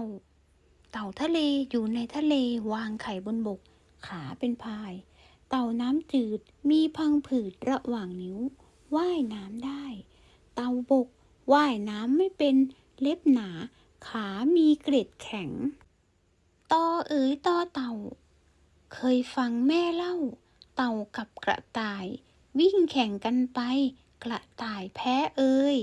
า เต่าทะเลอยู่ในทะเลวางไข่บนบก ขาเป็นพาย เต่าน้ำจืดมีพังผืดระหว่างนิ้ว ว่ายน้ำได้ เต่าบกว่ายน้ำไม่เป็นเล็บหนา ขามีเกร็ดแข็งตอเอ๋ยตอเต่า เคยฟังแม่เล่า เต่ากับกระต่าย วิ่งแข่งกันไป กระต่ายแพ้เอ่ย